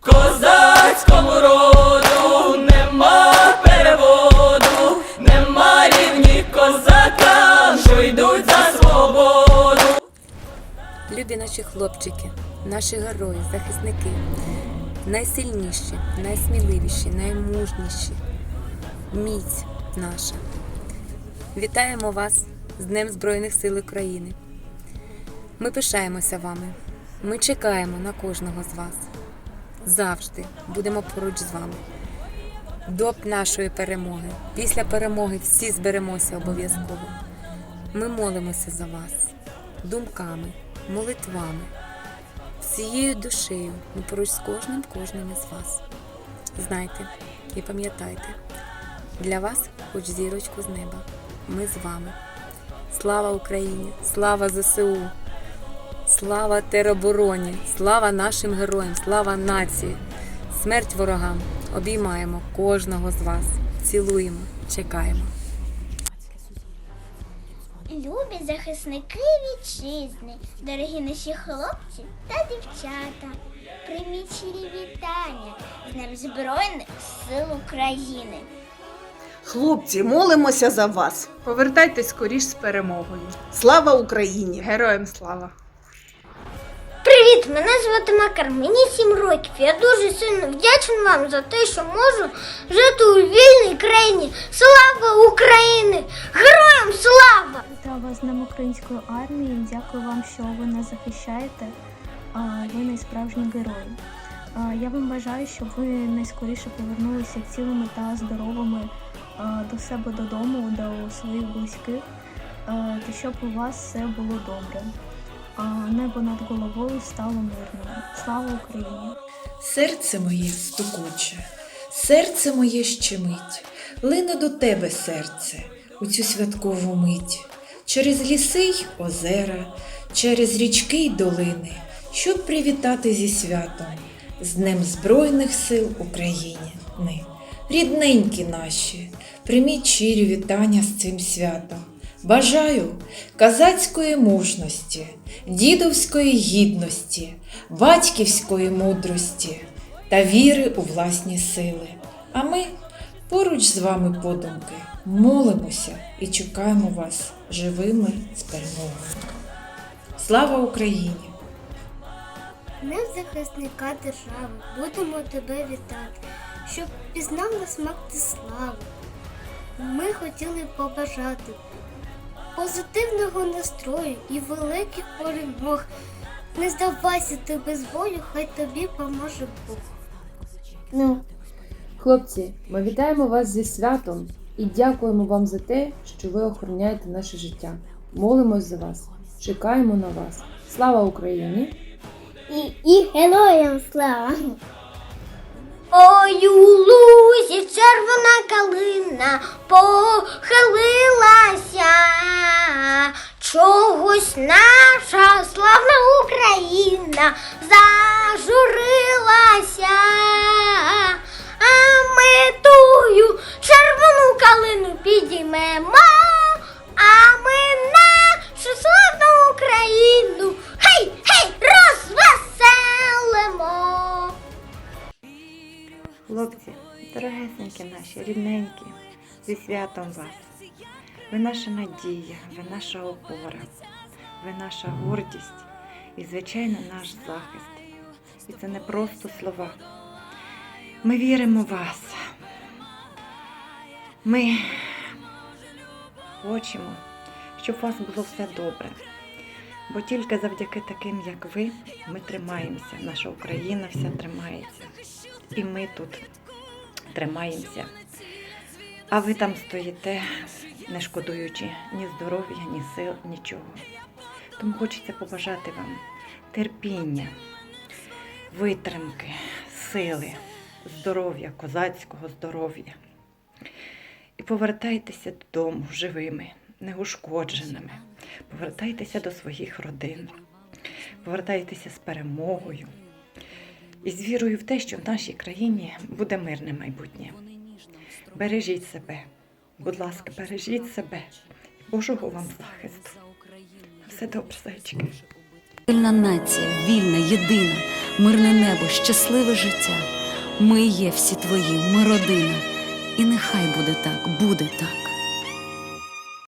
Козацькому роду нема переводу, нема рівні козакам, що йдуть за свободу. Любі наші хлопчики, наші герої, захисники, найсильніші, найсміливіші, наймужніші, міць наша. Вітаємо вас з Днем Збройних сил України. Ми пишаємося вами. Ми чекаємо на кожного з вас. Завжди будемо поруч з вами. До нашої перемоги. Після перемоги всі зберемося обов'язково. Ми молимося за вас думками, молитвами, всією душею. Ми поруч з кожним, кожним із вас. Знайте і пам'ятайте, для вас хоч зірочку з неба. Ми з вами. Слава Україні! Слава ЗСУ! Слава теробороні! Слава нашим героям! Слава нації! Смерть ворогам! Обіймаємо кожного з вас. Цілуємо, чекаємо. Любі захисники вітчизни, дорогі наші хлопці та дівчата. Прийміть щирі вітання з Днем Збройних сил України. Хлопці, молимося за вас. Повертайтесь скоріш з перемогою. Слава Україні! Героям слава! Мене звати Макар, мені 7 років. Я дуже сильно вдячний вам за те, що можу жити у вільній країні. Слава Україні! Героям слава! Вітаю вас з Днем української армії. Дякую вам, що ви нас захищаєте. Ви найсправжні герої. Я вам бажаю, щоб ви найскоріше повернулися цілими та здоровими до себе додому, до своїх близьких, та щоб у вас все було добре. Небо над головою стало мирним. Слава Україні! Серце моє стукоче, серце моє щемить, лине до тебе серце у цю святкову мить, через ліси й озера, через річки й долини, щоб привітати зі святом, з Днем Збройних сил України. Рідненькі наші, прийміть щирі вітання з цим святом. Бажаю казацької мужності, дідовської гідності, батьківської мудрості та віри у власні сили. А ми поруч з вами подумки молимося і чекаємо вас живими з перемогою. Слава Україні! Днем захисника держави будемо тебе вітати, щоб пізнав на смак ти славу. Ми хотіли побажати позитивного настрою і великих перемог. Не здавайся ти без бою, хай тобі поможе Бог. Ну, хлопці, ми вітаємо вас зі святом і дякуємо вам за те, що ви охороняєте наше життя. Молимось за вас, чекаємо на вас. Слава Україні! І, і героям слава! Ой, у лузі червона калина похилилася, чогось наша славна Україна зажурилася, а ми тую червону калину підіймемо, а ми нашу славну Україну гей, гей, розвеселимо. Хлопці, дорогесенькі наші, рідненькі, зі святом вас. Ви наша надія, ви наша опора, ви наша гордість і, звичайно, наш захист. І це не просто слова. Ми віримо в вас. Ми хочемо, щоб у вас було все добре. Бо тільки завдяки таким, як ви, ми тримаємося. Наша Україна вся тримається. І ми тут тримаємося. А ви там стоїте, не шкодуючи ні здоров'я, ні сил, нічого. Тому хочеться побажати вам терпіння, витримки, сили, здоров'я, козацького здоров'я. І повертайтеся додому живими, неушкодженими. Повертайтеся до своїх родин, повертайтеся з перемогою і з вірою в те, що в нашій країні буде мирне майбутнє. Бережіть себе, будь ласка, бережіть себе. Божого вам захисту. Все добре, зайчики. Вільна нація, вільна, єдина. мирне небо, щасливе життя. Ми є всі твої, ми родина. І нехай буде так, буде так.